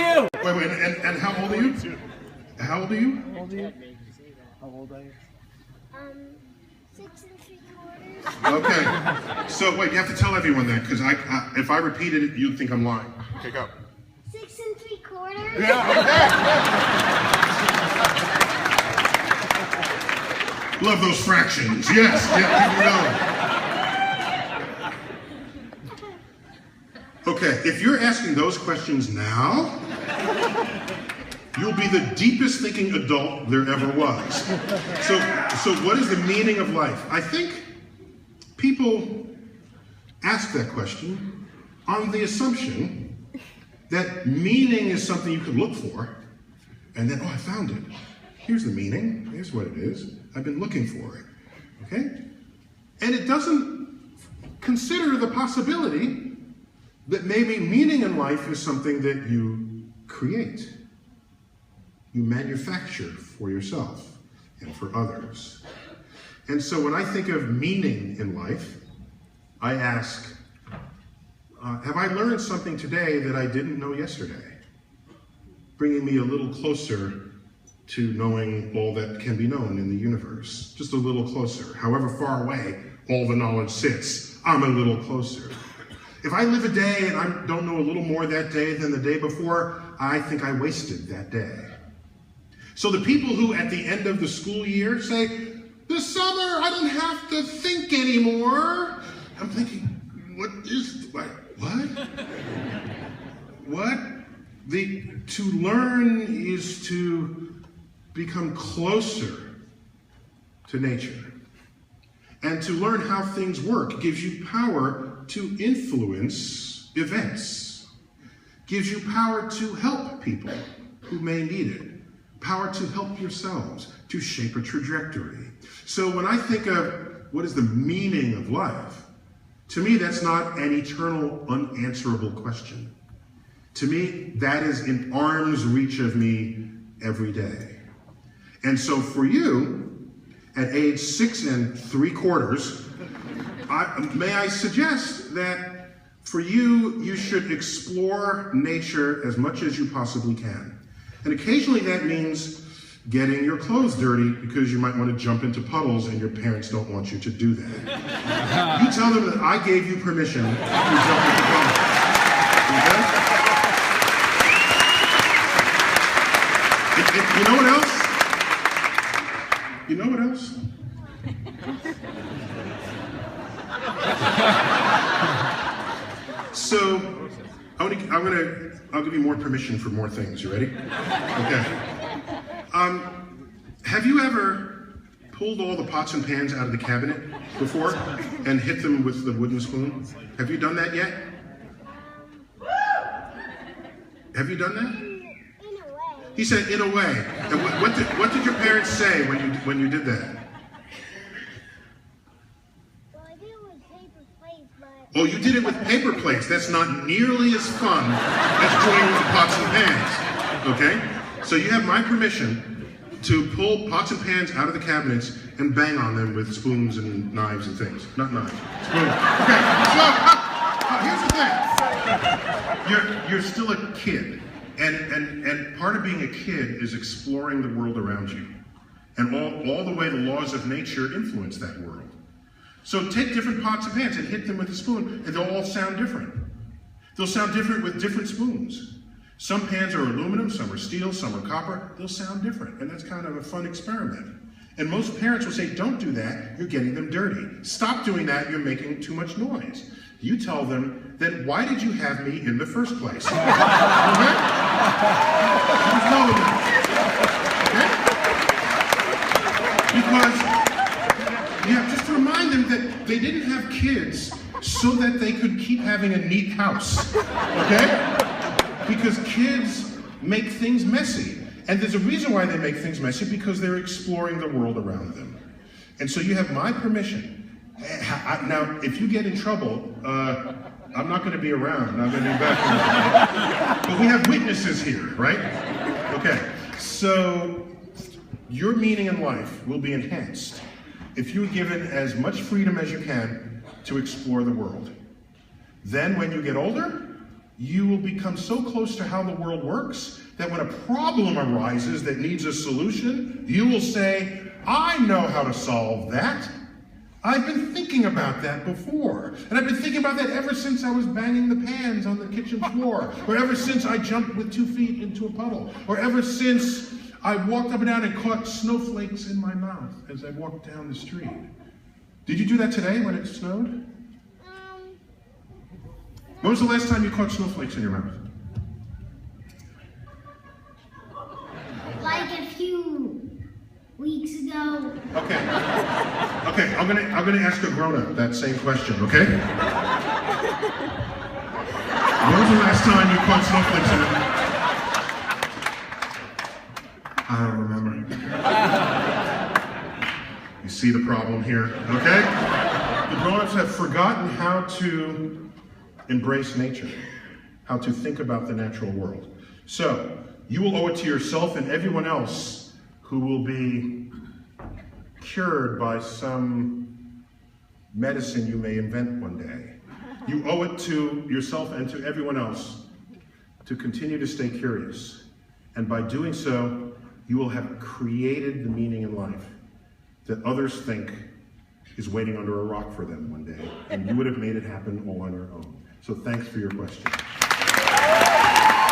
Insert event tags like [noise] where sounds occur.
too. Wait, wait, and, and how old are you? How old are you? How old are you? Um, six and three quarters. Okay. So wait, you have to tell everyone that because I, I, if I repeated it, you'd think I'm lying. Okay, go. Six and three quarters. Yeah. Love those fractions. Yes. Yeah, keep it going. Okay, if you're asking those questions now, you'll be the deepest thinking adult there ever was. So, so what is the meaning of life? I think people ask that question on the assumption that meaning is something you can look for, and then, oh, I found it. Here's the meaning. Here's what it is. I've been looking for it. Okay? And it doesn't consider the possibility that maybe meaning in life is something that you create, you manufacture for yourself and for others. And so when I think of meaning in life, I ask, uh, have I learned something today that I didn't know yesterday? Bringing me a little closer to knowing all that can be known in the universe. Just a little closer. However far away all the knowledge sits, I'm a little closer. If I live a day and I don't know a little more that day than the day before, I think I wasted that day. So the people who at the end of the school year say, this summer I don't have to think anymore. I'm thinking, what is, what? What? what? The, to learn is to become closer to nature. And to learn how things work gives you power to influence events, gives you power to help people who may need it, power to help yourselves, to shape a trajectory. So when I think of what is the meaning of life, to me, that's not an eternal, unanswerable question. To me, that is in arm's reach of me every day. And so for you, at age six and three quarters, I, may I suggest that for you, you should explore nature as much as you possibly can. And occasionally that means getting your clothes dirty because you might want to jump into puddles and your parents don't want you to do that. [laughs] you tell them that I gave you permission to jump into puddles. Okay? You know what else? You know what else? [laughs] So, I wanna, I'm gonna, I'll give you more permission for more things. You ready? Okay. Um, have you ever pulled all the pots and pans out of the cabinet before and hit them with the wooden spoon? Have you done that yet? Have you done that? In a way. He said, in a way. And what, what, did, what did your parents say when you, when you did that? Well, I did it with paper plates, but Oh, you did it with paper plates. That's not nearly as fun as doing it with pots and pans. Okay? So you have my permission to pull pots and pans out of the cabinets and bang on them with spoons and knives and things. Not knives. Spoons. Okay. So uh, here's the thing. You're you're still a kid. And, and, and part of being a kid is exploring the world around you. And all, all the way the laws of nature influence that world. So take different pots and pans and hit them with a spoon, and they'll all sound different. They'll sound different with different spoons. Some pans are aluminum, some are steel, some are copper. They'll sound different, and that's kind of a fun experiment. And most parents will say, don't do that, you're getting them dirty. Stop doing that, you're making too much noise. You tell them, then why did you have me in the first place? [laughs] You tell them that. Okay? Because yeah, just to remind them that they didn't have kids so that they could keep having a neat house. Okay? Because kids make things messy. And there's a reason why they make things messy because they're exploring the world around them. And so you have my permission. Now, if you get in trouble, uh, I'm not going to be around. I'm going to be back. but we have witnesses here, right? Okay. So your meaning in life will be enhanced if you're given as much freedom as you can to explore the world. Then, when you get older, you will become so close to how the world works that when a problem arises that needs a solution, you will say, I know how to solve that. I've been thinking about that before. And I've been thinking about that ever since I was banging the pans on the kitchen floor, or ever since I jumped with two feet into a puddle, or ever since I walked up and down and caught snowflakes in my mouth as I walked down the street. Did you do that today when it snowed? Um, When was the last time you caught snowflakes in your mouth? like a few weeks ago. Okay. Okay, I'm gonna I'm gonna ask a grown-up that same question, okay? When was the last time you caught snowflakes in your mouth? I don't remember. You see the problem here, okay? The grown-ups have forgotten how to embrace nature, how to think about the natural world. So, you will owe it to yourself and everyone else who will be cured by some medicine you may invent one day. You owe it to yourself and to everyone else to continue to stay curious. And by doing so, you will have created the meaning in life that others think is waiting under a rock for them one day. And you would have made it happen all on your own. So thanks for your question.